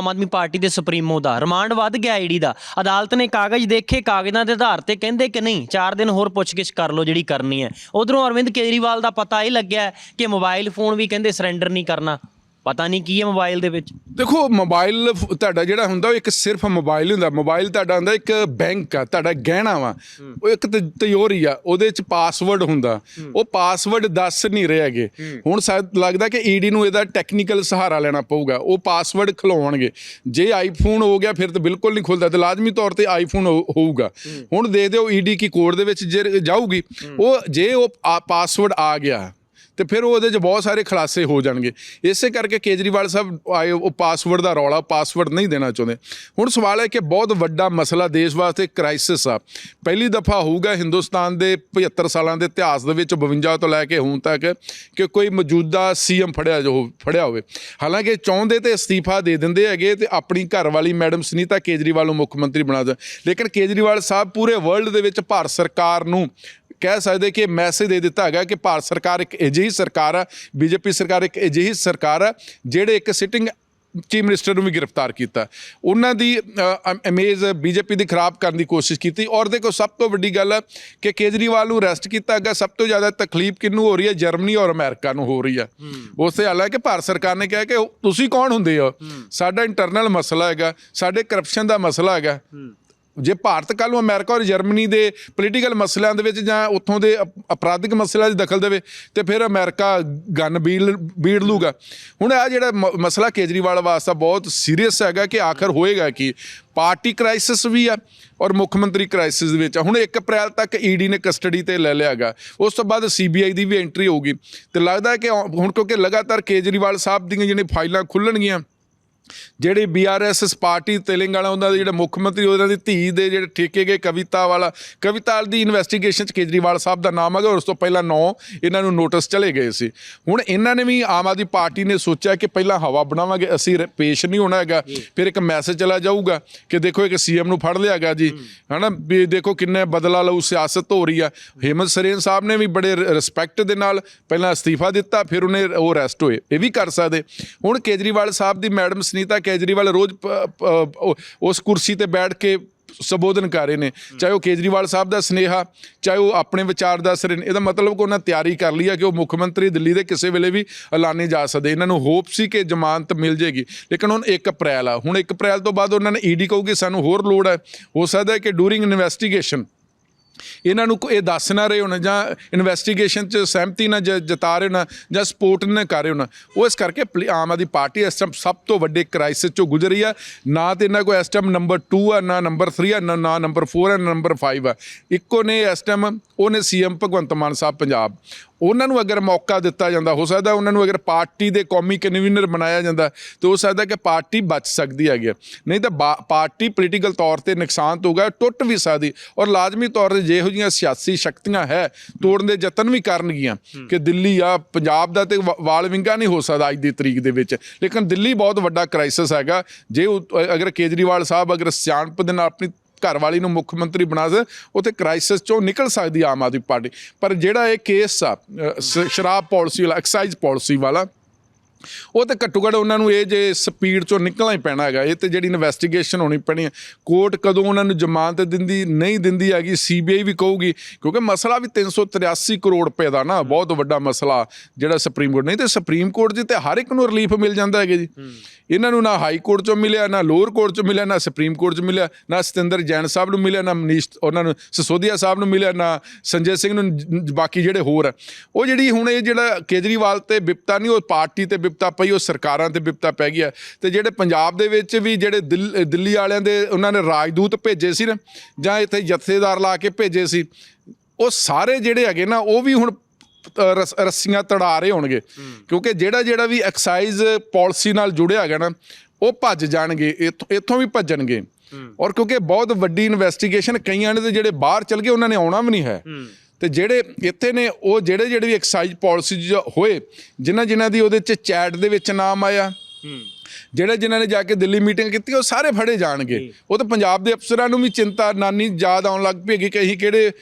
ਆਮ Aadmi party ਦੇ supremo ਦਾ, remand ਵੱਧ ਗਿਆ ਈਡੀ ਦਾ। ਅਦਾਲਤ ਨੇ ਕਾਗਜ਼ ਦੇਖੇ, ਕਾਗਜ਼ਾਂ ਦੇ ਆਧਾਰ ਤੇ ਕਹਿੰਦੇ ਕਿ ਨਹੀਂ 4 ਦਿਨ ਹੋਰ ਪੁੱਛਗਿੱਛ ਕਰ ਲਓ ਜਿਹੜੀ ਕਰਨੀ ਹੈ। ਉਧਰੋਂ ਅਰਵਿੰਦ ਕੇਜਰੀਵਾਲ ਦਾ ਪਤਾ ਇਹ ਲੱਗਿਆ ਕਿ ਮੋਬਾਈਲ ਫੋਨ ਵੀ ਕਹਿੰਦੇ ਸਰੈਂਡਰ ਨਹੀਂ ਕਰਨਾ। ਪਤਾ ਨਹੀਂ ਕੀ ਹੈ ਮੋਬਾਈਲ ਦੇ ਵਿੱਚ। ਦੇਖੋ ਮੋਬਾਈਲ ਤੁਹਾਡਾ ਜਿਹੜਾ ਹੁੰਦਾ ਉਹ ਇੱਕ ਸਿਰਫ ਮੋਬਾਈਲ ਹੁੰਦਾ। ਮੋਬਾਈਲ ਤੁਹਾਡਾ ਹੁੰਦਾ ਇੱਕ ਬੈਂਕ ਆ ਤੁਹਾਡਾ ਗਹਿਣਾ ਵਾ। ਉਹ ਇੱਕ ਤ- ਤਿਜੋਰੀ ਆ ਉਹਦੇ ਚ ਪਾਸਵਰਡ ਹੁੰਦਾ। ਉਹ ਪਾਸਵਰਡ ਦੱਸ ਨਹੀਂ ਰਹੇ ਹੈਗੇ। ਹੁਣ ਸ਼ਾਇਦ ਲੱਗਦਾ ਕਿ ਈਡੀ ਨੂੰ ਇਹਦਾ ਟੈਕਨੀਕਲ ਸਹਾਰਾ ਲੈਣਾ ਪਊਗਾ। ਉਹ ਪਾਸਵਰਡ ਖਲਾਉਣਗੇ ਜੇ ਆਈਫੋਨ ਹੋ ਗਿਆ ਫਿਰ ਤਾਂ ਬਿਲਕੁਲ ਨਹੀਂ ਖੁੱਲਦਾ। ਤੇ ਲਾਜ਼ਮੀ ਤੌਰ ਤੇ ਆਈਫੋਨ ਹੋ- ਹੋਊਗਾ। ਹੁਣ ਦੇ ਦਿਓ ਈਡੀ ਕੀ ਕੋਡ ਦੇ ਵਿੱਚ ਜੇ ਜਾਊਗੀ। ਉਹ ਜੇ ਉਹ ਪਾਸਵਰਡ ਆ ਗਿਆ ਤੇ ਫਿਰ ਉਹਦੇ 'ਚ ਬਹੁਤ ਸਾਰੇ ਖੁਲਾਸੇ ਹੋ ਜਾਣਗੇ। ਇਸੇ ਕਰਕੇ ਕੇਜਰੀਵਾਲ ਸਾਹਿਬ ਆਏ, ਉਹ ਪਾਸਵਰਡ ਦਾ ਰੌਲਾ ਪਾਸਵਰਡ ਨਹੀਂ ਦੇਣਾ ਚਾਹੁੰਦੇ। ਹੁਣ ਸਵਾਲ ਹੈ ਕਿ ਬਹੁਤ ਵੱਡਾ ਮਸਲਾ ਦੇਸ਼ ਵਾਸਤੇ ਕ੍ਰਾਈਸਿਸ ਆ। ਪਹਿਲੀ ਦਫਾ ਹੋਊਗਾ ਹਿੰਦੁਸਤਾਨ ਦੇ 75 ਸਾਲਾਂ ਦੇ ਇਤਿਹਾਸ ਦੇ ਵਿੱਚ 52 ਤੋਂ ਲੈ ਕੇ ਹੁਣ ਤੱਕ ਕਿ ਕੋਈ ਮੌਜੂਦਾ ਸੀਐਮ ਫੜਿਆ ਜੋ, ਫੜਿਆ ਹੋਵੇ। ਹਾਲਾਂਕਿ ਚਾਹੁੰਦੇ ਤੇ ਅਸਤੀਫਾ ਦੇ ਦਿੰਦੇ ਹੈਗੇ ਤੇ ਆਪਣੀ ਘਰ ਵਾਲੀ ਮੈਡਮ ਸੁਨੀਤਾ ਕੇਜਰੀਵਾਲ ਨੂੰ ਮੁੱਖ ਮੰਤਰੀ ਬਣਾ ਦੇ। ਲੇਕਿਨ ਕੇਜਰੀਵਾਲ ਸਾਹਿਬ ਪੂਰੇ ਵਰਲਡ ਦੇ ਵਿੱਚ ਭਾਰਤ ਸਰਕਾਰ ਨੂੰ ਕਹਿ ਸਕਦੇ ਕਿ ਮੈਸੇਜ ਦੇ ਦਿੱਤਾ ਹੈਗਾ ਕਿ ਭਾਰਤ ਸਰਕਾਰ ਇੱਕ ਅਜਿਹੀ ਸਰਕਾਰ ਹੈ ਬੀਜੇਪੀ ਸਰਕਾਰ ਇੱਕ ਅਜਿਹੀ ਸਰਕਾਰ ਜਿਹੜੇ ਇੱਕ ਸਿਟਿੰਗ ਚੀਫ ਮਿਨਿਸਟਰ ਨੂੰ ਵੀ ਗ੍ਰਿਫਤਾਰ ਕੀਤਾ। ਉਹਨਾਂ ਦੀ ਇਮੇਜ ਬੀਜੇਪੀ ਦੀ ਖਰਾਬ ਕਰਨ ਦੀ ਕੋਸ਼ਿਸ਼ ਕੀਤੀ ਔਰ ਦੇਖੋ ਸਭ ਤੋਂ ਵੱਡੀ ਗੱਲ ਕਿ ਕੇਜਰੀਵਾਲ ਨੂੰ ਅਰੈਸਟ ਕੀਤਾ ਹੈਗਾ ਸਭ ਤੋਂ ਜ਼ਿਆਦਾ ਤਕਲੀਫ ਕਿਹਨੂੰ ਹੋ ਰਹੀ ਹੈ ਜਰਮਨੀ ਔਰ ਅਮਰੀਕਾ ਨੂੰ ਹੋ ਰਹੀ ਹੈ। ਉਸੇ ਹਾਲ ਹੈ ਕਿ ਭਾਰਤ ਸਰਕਾਰ ਨੇ ਕਿਹਾ ਕਿ ਤੁਸੀਂ ਕੌਣ ਹੁੰਦੇ ਹੋ? ਸਾਡਾ ਇੰਟਰਨਲ ਮਸਲਾ ਹੈਗਾ ਸਾਡੇ ਕਰਪਸ਼ਨ ਦਾ ਮਸਲਾ ਹੈਗਾ। ਜੇ ਭਾਰਤ ਕੱਲ ਨੂੰ ਅਮਰੀਕਾ ਔਰ ਜਰਮਨੀ ਦੇ ਪੋਲੀਟੀਕਲ ਮਸਲਿਆਂ ਦੇ ਵਿੱਚ ਜਾਂ ਉੱਥੋਂ ਦੇ ਅਪ- ਅਪਰਾਧਿਕ ਮਸਲਿਆਂ 'ਚ ਦਖਲ ਦੇਵੇ, ਤੇ ਫਿਰ ਅਮਰੀਕਾ ਗਨ ਬੀੜ ਬੀੜ ਲੂਗਾ। ਹੁਣ ਇਹ ਜਿਹੜਾ ਮ- ਮਸਲਾ ਕੇਜਰੀਵਾਲ ਵਾਸਤੇ ਬਹੁਤ ਸੀਰੀਅਸ ਹੈਗਾ ਕਿ ਆਖਰ ਹੋਏਗਾ ਕਿ। ਪਾਰਟੀ ਕ੍ਰਾਈਸਿਸ ਵੀ ਆ ਔਰ ਮੁੱਖ ਮੰਤਰੀ ਕ੍ਰਾਈਸਿਸ ਦੇ ਵਿੱਚ ਆ। ਹੁਣ 1 ਅਪ੍ਰੈਲ ਤੱਕ ਈਡੀ ਨੇ ਕਸਟਡੀ ਤੇ ਲੈ ਲਿਆਗਾ। ਉਸ ਤੋਂ ਬਾਅਦ ਸੀਬੀਆਈ ਦੀ ਵੀ ਐਂਟਰੀ ਹੋਊਗੀ। ਤੇ ਲੱਗਦਾ ਹੈ ਕਿ ਹੁਣ ਕਿਉਂਕਿ ਲਗਾਤਾਰ ਕੇਜਰੀਵਾਲ ਸਾਹਿਬ ਦੀਆਂ ਜਿਹੜੀਆਂ ਫਾਈਲਾਂ ਖੁੱਲਣਗੀਆਂ ਜਿਹੜੇ ਬੀਆਰਐਸ ਪਾਰਟੀ ਤੇਲੰਗਾਨਾ ਉਹਨਾਂ ਦੇ ਜਿਹੜੇ ਮੁੱਖ ਮੰਤਰੀ ਉਹਨਾਂ ਦੀ ਧੀ ਦੇ ਜਿਹੜੇ ਠੇਕੇ ਗਏ ਕਵਿਤਾ ਵਾਲਾ ਕਵਿਤਾ ਦੀ ਇਨਵੈਸਟੀਗੇਸ਼ਨ ਚ ਕੇਜਰੀਵਾਲ ਸਾਹਿਬ ਦਾ ਨਾਮ ਹੈਗਾ ਉਸ ਤੋਂ ਪਹਿਲਾਂ ਨੌ ਇਹਨਾਂ ਨੂੰ ਨੋਟਿਸ ਚਲੇ ਗਏ ਸੀ। ਹੁਣ ਇਹਨਾਂ ਨੇ ਵੀ ਆਮ ਆਦਮੀ ਪਾਰਟੀ ਨੇ ਸੋਚਿਆ ਕਿ ਪਹਿਲਾਂ ਹਵਾ ਬਣਾਵਾਂਗੇ ਅਸੀਂ ਪੇਸ਼ ਨਹੀਂ ਹੋਣਾ ਹੈਗਾ ਫਿਰ ਇੱਕ ਮੈਸੇਜ ਚਲਾ ਜਾਊਗਾ ਕਿ ਦੇਖੋ ਇੱਕ ਸੀਐਮ ਨੂੰ ਫੜ ਲਿਆ ਗਿਆ ਜੀ। ਹਨਾ ਵੀ ਦੇਖੋ ਕਿੰਨੇ ਬਦਲਾ ਲਊ ਸਿਆਸਤ ਹੋ ਰਹੀ ਆ। ਹੇਮੰਤ ਸਰੇਨ ਸਾਹਿਬ ਨੇ ਵੀ ਬੜੇ ਰਿਸਪੈਕਟ ਦੇ ਨਾਲ ਪਹਿਲਾਂ ਅਸਤੀਫਾ ਦਿੱਤਾ ਫਿਰ ਉਹਨੇ ਉਹ ਅਰੈਸਟ ਹੋਏ। ਇਹ ਵੀ ਕਰ ਸਕਦੇ। ਹੁਣ ਕੇਜਰੀਵਾਲ ਸਾਹਿਬ ਦੀ ਮੈਡਮ ਸੁਨੀਤਾ ਕੇਜਰੀਵਾਲ ਰੋਜ਼ ਉਸ ਕੁਰਸੀ ਤੇ ਬੈਠ ਕੇ ਸੰਬੋਧਨ ਕਰ ਰਹੇ ਨੇ। ਚਾਹੇ ਉਹ ਕੇਜਰੀਵਾਲ ਸਾਹਿਬ ਦਾ ਸਨੇਹਾ ਚਾਹੇ ਉਹ ਆਪਣੇ ਵਿਚਾਰ ਦੱਸ ਰਹੇ ਨੇ। ਇਹਦਾ ਮਤਲਬ ਕਿ ਉਹਨਾਂ ਤਿਆਰੀ ਕਰ ਲਈ ਆ ਕਿ ਉਹ ਮੁੱਖ ਮੰਤਰੀ ਦਿੱਲੀ ਦੇ ਕਿਸੇ ਵੇਲੇ ਵੀ ਐਲਾਨੇ ਜਾ ਸਕਦੇ। ਇਹਨਾਂ ਨੂੰ ਹੋਪ ਸੀ ਕਿ ਜ਼ਮਾਨਤ ਮਿਲ ਜੇਗੀ ਲੇਕਿਨ ਹੁਣ 1 ਅਪ੍ਰੈਲ ਆ। ਹੁਣ 1 ਅਪ੍ਰੈਲ ਤੋਂ ਬਾਅਦ ਉਹਨਾਂ ਨੇ ਈਡੀ ਕਹੂਗੀ ਸਾਨੂੰ ਹੋਰ ਲੋੜ ਹੈ ਹੋ ਸਕਦਾ ਹੈ ਕਿ ਡੂਰਿੰਗ ਇਨਵੈਸਟੀਗੇਸ਼ਨ ਇਹਨਾਂ ਨੂੰ ਕੋਈ ਇਹ ਦੱਸ ਨਾ ਰਹੇ ਹੋਣ ਜਾਂ ਇਨਵੈਸਟੀਗੇਸ਼ਨ 'ਚ ਸਹਿਮਤੀ ਨਾ ਜ- ਜਤਾ ਰਹੇ ਹੋਣ ਜਾਂ ਸਪੋਰਟ ਨਾ ਕਰ ਰਹੇ ਹੋਣ। ਉਹ ਇਸ ਕਰਕੇ ਪਲੀ- ਆਮ ਆਦਮੀ ਪਾਰਟੀ ਇਸ ਟਾਈਮ ਸਭ ਤੋਂ ਵੱਡੇ ਕ੍ਰਾਈਸਿਸ 'ਚੋਂ ਗੁਜ਼ਰ ਰਹੀ ਆ। ਨਾ ਤੇ ਇਹਨਾਂ ਕੋਲ ਇਸ ਟਾਈਮ ਨੰਬਰ 2 ਆ, ਨਾ ਨੰਬਰ 3 ਆ, ਨਾ ਨਾ ਨੰਬਰ 4 ਆ, ਨਾ ਨੰਬਰ 5 ਆ। ਇੱਕੋ ਨੇ ਇਸ ਟਾਈਮ ਉਹਨੇ ਸੀਐਮ ਭਗਵੰਤ ਮਾਨ ਸਾਹਿਬ ਪੰਜਾਬ। ਉਹਨਾਂ ਨੂੰ ਅਗਰ ਮੌਕਾ ਦਿੱਤਾ ਜਾਂਦਾ, ਹੋ ਸਕਦਾ ਉਹਨਾਂ ਨੂੰ ਅਗਰ ਪਾਰਟੀ ਦੇ ਕੌਮੀ ਕਨਵੀਨਰ ਬਣਾਇਆ ਜਾਂਦਾ, ਤੇ ਹੋ ਸਕਦਾ ਕਿ ਪਾਰਟੀ ਬਚ ਸਕਦੀ ਹੈਗੀ ਆ। ਨਹੀਂ ਤਾਂ ਬਾ- ਪਾਰਟੀ ਪੋਲੀਟੀਕਲ ਤੌਰ ਤੇ ਨੁਕਸਾਨ ਹੋਊਗਾ, ਟੁੱਟ ਵੀ ਸਕਦੀ। ਔਰ ਲਾਜ਼ਮੀ ਤੌਰ ਤੇ ਜਿਹੋ ਜਿਹੀਆਂ ਸਿਆਸੀ ਸ਼ਕਤੀਆਂ ਹੈ ਤੋੜਨ ਦੇ ਯਤਨ ਵੀ ਕਰਨਗੀਆਂ ਕਿ ਦਿੱਲੀ ਆ ਪੰਜਾਬ ਦਾ ਤੇ ਵਾਲ ਵਿੰਗਾ ਨਹੀਂ ਹੋ ਸਕਦਾ ਅੱਜ ਦੀ ਤਰੀਕ ਦੇ ਵਿੱਚ। ਲੇਕਿਨ ਦਿੱਲੀ ਬਹੁਤ ਵੱਡਾ ਕ੍ਰਾਈਸਿਸ ਹੈਗਾ। ਜੇ ਅਗਰ ਕੇਜਰੀਵਾਲ ਸਾਹਿਬ ਅਗਰ ਸਿਆਣਪ ਦੇ ਨਾਲ ਆਪਣੀ ਘਰ ਵਾਲੀ ਨੂੰ ਮੁੱਖ ਮੰਤਰੀ ਬਣਾ ਦੇ ਤੇ ਕ੍ਰਾਈਸਿਸ ਚੋਂ ਨਿਕਲ ਸਕਦੀ ਆਮ ਆਦਮੀ ਪਾਰਟੀ। ਪਰ ਜਿਹੜਾ ਇਹ ਕੇਸ ਆ ਸ਼ਰਾਬ ਪਾਲਿਸੀ ਵਾਲਾ ਐਕਸਾਈਜ਼ ਪਾਲਿਸੀ ਵਾਲਾ ਉਹ ਤੇ ਘੱਟੋ ਘੱਟ ਉਹਨਾਂ ਨੂੰ ਇਹ ਜੇ ਸਪੀਡ ਚੋਂ ਨਿਕਲਣਾ ਹੀ ਪੈਣਾ ਹੈਗਾ ਇਹ ਤੇ ਜਿਹੜੀ ਇਨਵੈਸਟੀਗੇਸ਼ਨ ਹੋਣੀ ਪੈਣੀ ਹੈ ਕੋਰਟ ਕਦੋਂ ਉਹਨਾਂ ਨੂੰ ਜ਼ਮਾਨਤ ਦਿੰਦੀ ਨਹੀਂ ਦਿੰਦੀ ਹੈਗੀ ਸੀਬੀਆਈ ਵੀ ਕਹੂਗੀ ਕਿਉਂਕਿ ਮਸਲਾ ਵੀ 383 ਕਰੋੜ ਰੁਪਏ ਦਾ ਨਾ ਬਹੁਤ ਵੱਡਾ ਮਸਲਾ ਜਿਹੜਾ ਸੁਪਰੀਮ ਕੋਰਟ ਨਹੀਂ ਤੇ ਸੁਪਰੀਮ ਕੋਰਟ ਜੀ ਤੇ ਹਰ ਇੱਕ ਨੂੰ ਰਿਲੀਫ ਮਿਲ ਜਾਂਦਾ ਹੈਗਾ ਜੀ। ਇਹਨਾਂ ਨੂੰ ਨਾ ਹਾਈ ਕੋਰਟ ਚੋਂ ਮਿਲਿਆ ਨਾ ਲੋਅਰ ਕੋਰਟ ਚੋਂ ਮਿਲਿਆ ਨਾ ਸੁਪਰੀਮ ਕੋਰਟ ਚੋਂ ਮਿਲਿਆ ਨਾ ਸਤਿੰਦਰ ਜੈਨ ਸਾਹਿਬ ਨੂੰ ਮਿਲਿਆ ਨਾ ਮਨੀਸ਼ ਉਹਨਾਂ ਨੂੰ ਸਿਸੋਦੀਆ ਸਾਹਿਬ ਨੂੰ ਮਿਲਿਆ ਨਾ ਸੰਜੇ ਸਿੰਘ ਨੂੰ ਬਾਕੀ ਜਿਹੜੇ ਹੋਰ ਉਹ ਜਿਹੜੀ ਹੁਣ ਇਹ ਜਿਹੜਾ ਕੇਜਰੀਵਾਲ ਤੇ ਬਿਪਤਾ ਨਹੀਂ ਉਹ ਪਾਰਟੀ ਤੇ ਬਿਪਤਾ ਪਈ ਉਹ ਸਰਕਾਰਾਂ ਤੇ ਬਿਪਤਾ ਪੈ ਗਿਆ ਤੇ ਜਿਹੜੇ ਪੰਜਾਬ ਦੇ ਵਿੱਚ ਵੀ ਜਿਹੜੇ ਦਿੱਲ- ਵਾਲਿਆਂ ਦੇ ਉਹਨਾਂ ਨੇ ਰਾਜਦੂਤ ਭੇਜੇ ਸੀ ਨਾ ਜਾਂ ਇੱਥੇ ਜਥੇਦਾਰ ਲਾ ਕੇ ਭੇਜੇ ਸੀ ਉਹ ਸਾਰੇ ਜਿਹੜੇ ਹੈਗੇ ਨਾ ਉਹ ਵੀ ਹੁਣ ਰੱਸੀਆਂ ਤੜਾ ਰਹੇ ਹੋਣਗੇ। ਕਿਉਂਕਿ ਜਿਹੜਾ ਜਿਹੜਾ ਵੀ ਐਕਸਾਈਜ਼ ਪਾਲਿਸੀ ਨਾਲ ਜੁੜਿਆ ਹੈਗਾ ਨਾ ਉਹ ਭੱਜ ਜਾਣਗੇ ਇੱਥੋਂ ਵੀ ਭੱਜਣਗੇ। ਔਰ ਕਿਉਂਕਿ ਬਹੁਤ ਵੱਡੀ ਇਨਵੈਸਟੀਗੇਸ਼ਨ ਕਈਆਂ ਨੇ ਤੇ ਜਿਹੜੇ ਬਾਹਰ ਚਲ ਗਏ ਉਹਨਾਂ ਨੇ ਆਉਣਾ ਵੀ ਨਹੀਂ ਹੈ। ਤੇ ਜਿਹੜੇ ਇੱਥੇ ਨੇ, ਉਹ ਜਿਹੜੇ ਜਿਹੜੇ ਵੀ ਐਕਸਾਈਜ਼ ਪਾਲਿਸੀ ਹੋਏ, ਜਿਨ੍ਹਾਂ ਜਿਨ੍ਹਾਂ ਦੀ ਉਹਦੇ ਚ ਚੈਟ ਦੇ ਵਿੱਚ ਨਾਮ ਆਇਆ ਜਿਹੜੇ ਜਿਨ੍ਹਾਂ ਨੇ ਜਾ ਕੇ ਦਿੱਲੀ ਮੀਟਿੰਗ ਕੀਤੀ ਉਹ ਸਾਰੇ ਫੜੇ ਜਾਣਗੇ। ਉਹ ਤਾਂ ਪੰਜਾਬ ਦੇ ਅਫਸਰਾਂ ਨੂੰ ਵੀ ਚਿੰਤਾ ਨਾਨੀ ਯਾਦ ਆਉਣ ਲੱਗ ਪਈਗੀ ਕਿ ਅਸੀਂ ਕਿਹੜੇ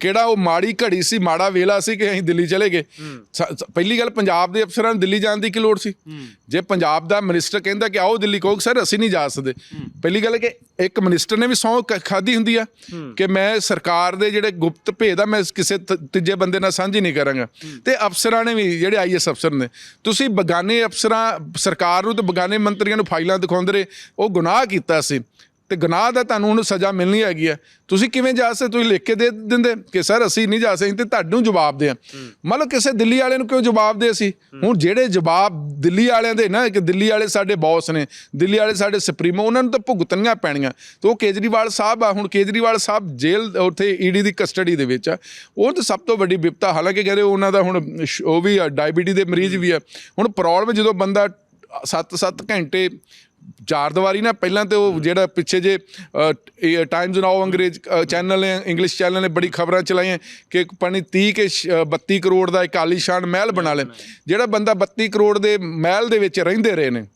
ਕਿਹੜਾ ਉਹ ਮਾੜੀ ਘੜੀ ਸੀ ਮਾੜਾ ਵੇਲਾ ਸੀ ਕਿ ਅਸੀਂ ਦਿੱਲੀ ਚਲੇ ਗਏ। ਸ- ਸ- ਪਹਿਲੀ ਗੱਲ ਪੰਜਾਬ ਦੇ ਅਫਸਰਾਂ ਨੂੰ ਦਿੱਲੀ ਜਾਣ ਦੀ ਕੀ ਲੋੜ ਸੀ? ਜੇ ਪੰਜਾਬ ਦਾ ਮਿਨਿਸਟਰ ਕਹਿੰਦਾ ਕਿ ਆਓ ਦਿੱਲੀ ਕਹੋ ਸਰ ਅਸੀਂ ਨਹੀਂ ਜਾ ਸਕਦੇ। ਪਹਿਲੀ ਗੱਲ ਕਿ ਇੱਕ ਮਿਨਿਸਟਰ ਨੇ ਵੀ ਸਹੁੰ ਕ- ਖਾਧੀ ਹੁੰਦੀ ਆ ਕਿ ਮੈਂ ਸਰਕਾਰ ਦੇ ਜਿਹੜੇ ਗੁਪਤ ਭੇਦ ਆ ਮੈਂ ਕਿਸੇ ਤੀਜੇ ਬੰਦੇ ਨਾਲ ਸਾਂਝੀ ਨਹੀਂ ਕਰਾਂਗਾ। ਤੇ ਅਫਸਰਾਂ ਨੇ ਵੀ ਜਿਹੜੇ ਆਈਐਸ ਅਫਸਰ ਨੇ ਤੁਸੀਂ ਬਗਾਨੇ ਅਫਸਰਾਂ ਸਰਕਾਰ ਨੂੰ ਤੇ ਬਗਾਨੇ ਮੰਤਰੀਆਂ ਨੂੰ ਫਾਈਲਾਂ ਦਿਖਾਉਂਦੇ ਰਹੇ, ਉਹ ਗੁਨਾਹ ਕੀਤਾ ਸੀ। ਤੇ ਗੁਨਾਹ ਦਾ ਤੁਹਾਨੂੰ ਹੁਣ ਸਜ਼ਾ ਮਿਲਣੀ ਹੈਗੀ ਆ ਤੁਸੀਂ ਕਿਵੇਂ ਜਾ ਸਕਦੇ ਤੁਸੀਂ ਲਿਖ ਕੇ ਦੇ ਦਿੰਦੇ ਕਿ ਸਰ ਅਸੀਂ ਨਹੀਂ ਜਾ ਸਕਦੇ ਤੇ ਤੁਹਾਨੂੰ ਜਵਾਬ ਦੇ ਮੰਨ ਲਓ ਕਿਸੇ ਦਿੱਲੀ ਵਾਲੇ ਨੂੰ ਕਿਉਂ ਜਵਾਬ ਦੇ ਅਸੀਂ? ਹੁਣ ਜਿਹੜੇ ਜਵਾਬ ਦਿੱਲੀ ਵਾਲਿਆਂ ਦੇ ਨਾ ਕਿ ਦਿੱਲੀ ਵਾਲੇ ਸਾਡੇ ਬੌਸ ਨੇ, ਦਿੱਲੀ ਵਾਲੇ ਸਾਡੇ ਸੁਪਰੀਮੋ, ਉਹਨਾਂ ਨੂੰ ਤਾਂ ਭੁਗਤਣੀਆਂ ਪੈਣੀਆਂ। ਤੇ ਉਹ ਕੇਜਰੀਵਾਲ ਸਾਹਿਬ ਆ, ਹੁਣ ਕੇਜਰੀਵਾਲ ਸਾਹਿਬ ਜੇਲ੍ਹ ਉੱਥੇ ਈਡੀ ਦੀ ਕਸਟਡੀ ਦੇ ਵਿੱਚ ਆ। ਉਹ ਤਾਂ ਸਭ ਤੋਂ ਵੱਡੀ ਵਿਪਤਾ, ਹਾਲਾਂਕਿ ਕਹਿੰਦੇ ਉਹਨਾਂ ਦਾ ਹੁਣ ਉਹ ਵੀ ਆ, ਡਾਇਬੀਟੀ ਦੇ ਮਰੀਜ਼ ਵੀ ਆ। ਹੁਣ ਪ੍ਰੋਬਲਮ ਜਦੋਂ ਬੰਦਾ 7-7 ਘੰਟੇ ਚਾਰ ਦੀਵਾਰੀ ਨਾ ਪਹਿਲਾਂ ਤੇ ਉਹ ਜਿਹੜਾ ਪਿੱਛੇ ਜੇ ਟਾਈਮਜ਼ ਨਾਓ ਅੰਗਰੇਜ਼ ਚੈਨਲ ਨੇ ਇੰਗਲਿਸ਼ ਚੈਨਲ ਨੇ ਬੜੀ ਖਬਰਾਂ ਚਲਾਈਆਂ ਕਿ ਪਾਣੀ 30 ਕੇ ਸ਼- ਅ, 32 ਕਰੋੜ ਦਾ ਇੱਕ ਆਲੀਸ਼ਾਨ ਮਹਿਲ ਬਣਾ ਲਿਆ। ਜਿਹੜਾ ਬੰਦਾ 32 ਕਰੋੜ ਦੇ ਮਹਿਲ ਦੇ ਵਿੱਚ ਰਹਿੰਦੇ ਰਹੇ ਨੇ।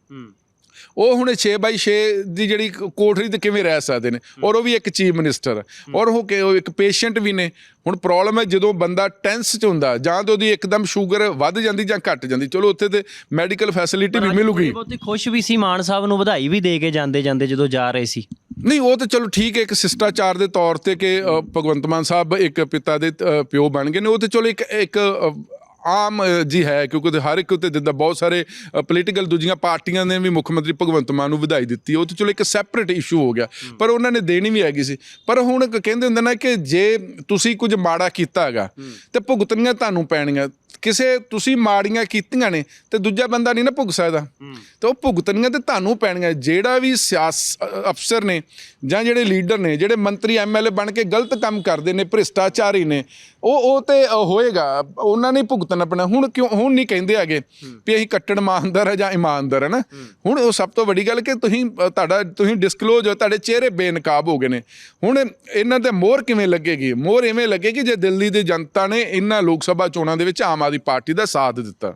ਉਹ ਹੁਣ 6 ਬਾਈ 6 ਦੀ ਜਿਹੜੀ ਕ- ਕੋਠੜੀ ਤੇ ਕਿਵੇਂ ਰਹਿ ਸਕਦੇ ਨੇ? ਔਰ ਉਹ ਵੀ ਇੱਕ ਚੀਫ ਮਿਨਿਸਟਰ। ਔਰ ਉਹ ਕਿ ਉਹ ਇੱਕ ਪੇਸ਼ੈਂਟ ਵੀ ਨੇ। ਹੁਣ ਪ੍ਰੋਬਲਮ ਹੈ ਜਦੋਂ ਬੰਦਾ ਟੈਂਸ ਚ ਹੁੰਦਾ ਜਾਂ ਤਾਂ ਉਹਦੀ ਇੱਕਦਮ ਸ਼ੂਗਰ ਵੱਧ ਜਾਂਦੀ ਜਾਂ ਘਟ ਜਾਂਦੀ। ਚਲੋ ਉੱਥੇ ਤੇ ਮੈਡੀਕਲ ਫੈਸਿਲਿਟੀ ਵੀ ਮਿਲੂਗੀ। ਬਹੁਤੀ ਖੁਸ਼ ਵੀ ਸੀ ਮਾਨ ਸਾਹਿਬ ਨੂੰ ਵਧਾਈ ਵੀ ਦੇ ਕੇ ਜਾਂਦੇ ਜਾਂਦੇ ਜਦੋਂ ਜਾ ਰਹੇ ਸੀ। ਨਹੀਂ ਉਹ ਤਾਂ ਚਲੋ ਠੀਕ ਹੈ ਇੱਕ ਸਿਸ਼ਟਾਚਾਰ ਦੇ ਤੌਰ ਤੇ ਕਿ ਭਗਵੰਤ ਮਾਨ ਸਾਹਿਬ ਇੱਕ ਪਿਤਾ ਦੇ ਪਿਓ ਬਣ ਗਏ ਨੇ। ਉਹ ਤੇ ਚਲੋ ਇੱਕ ਇੱਕ ਆਮ ਜੀ ਹੈ ਕਿਉਂਕਿ ਹਰ ਇੱਕ ਉੱਤੇ ਜਿੱਦਾਂ ਬਹੁਤ ਸਾਰੇ ਪੋਲੀਟੀਕਲ ਦੂਜੀਆਂ ਪਾਰਟੀਆਂ ਨੇ ਵੀ ਮੁੱਖ ਮੰਤਰੀ ਭਗਵੰਤ ਮਾਨ ਨੂੰ ਵਧਾਈ ਦਿੱਤੀ ਉਹ ਤੇ ਚਲੋ ਇੱਕ ਸੈਪਰੇਟ ਇਸ਼ੂ ਹੋ ਗਿਆ ਪਰ ਉਹਨਾਂ ਨੇ ਦੇਣੀ ਵੀ ਹੈਗੀ ਸੀ। ਪਰ ਹੁਣ ਕਹਿੰਦੇ ਹੁੰਦੇ ਨਾ ਕਿ ਜੇ ਤੁਸੀਂ ਕੁਝ ਮਾੜਾ ਕੀਤਾ ਹੈਗਾ ਤੇ ਭੁਗਤਣੀਆਂ ਤੁਹਾਨੂੰ ਪੈਣੀਆਂ ਕਿਸੇ ਤੁਸੀਂ ਮਾੜੀਆਂ ਕੀਤੀਆਂ ਨੇ ਤੇ ਦੂਜਾ ਬੰਦਾ ਨਹੀਂ ਨਾ ਭੁਗ ਸਕਦਾ। ਤੇ ਉਹ ਭੁਗਤਣੀਆਂ ਤੇ ਤੁਹਾਨੂੰ ਪੈਣੀਆਂ ਜਿਹੜਾ ਵੀ ਸਿਆਸ ਅਫਸਰ ਨੇ ਜਾਂ ਜਿਹੜੇ ਲੀਡਰ ਨੇ ਜਿਹੜੇ ਮੰਤਰੀ ਐਮਐਲਏ ਬਣ ਕੇ ਗਲਤ ਕੰਮ ਕਰਦੇ ਨੇ ਭ੍ਰਿਸ਼ਟਾਚਾਰੀ ਨੇ ਉਹ ਉਹ ਤੇ ਹੋਏਗਾ ਉਹਨਾਂ ਨੇ ਭੁਗਤਣਾ ਪੈਣਾ ਹੁਣ ਕਿਉਂ ਹੁਣ ਨਹੀਂ ਕਹਿੰਦੇ ਹੈਗੇ ਵੀ ਅਸੀਂ ਕੱਟੜ ਇਮਾਨਦਾਰ ਹੈ ਜਾਂ ਇਮਾਨਦਾਰ ਹੈ ਨਾ। ਹੁਣ ਉਹ ਸਭ ਤੋਂ ਵੱਡੀ ਗੱਲ ਕਿ ਤੁਸੀਂ ਤੁਹਾਡਾ ਤੁਸੀਂ ਡਿਸਕਲੋਜ਼ ਹੋ ਤੁਹਾਡੇ ਚਿਹਰੇ ਬੇਨਕਾਬ ਹੋ ਗਏ ਨੇ। ਹੁਣ ਇਹਨਾਂ ਤੇ ਮੋਹਰ ਕਿਵੇਂ ਲੱਗੇਗੀ? ਮੋਹਰ ਐਵੇਂ ਲੱਗੇਗੀ ਜੇ ਦਿੱਲੀ ਦੀ ਜਨਤਾ ਨੇ ਇਹਨਾਂ ਲੋਕ ਸਭਾ ਚੋਣਾਂ ਦੇ ਵਿੱਚ ਆਮ ਆਦਮੀ ਪਾਰਟੀ ਦਾ ਸਾਥ ਦਿੱਤਾ।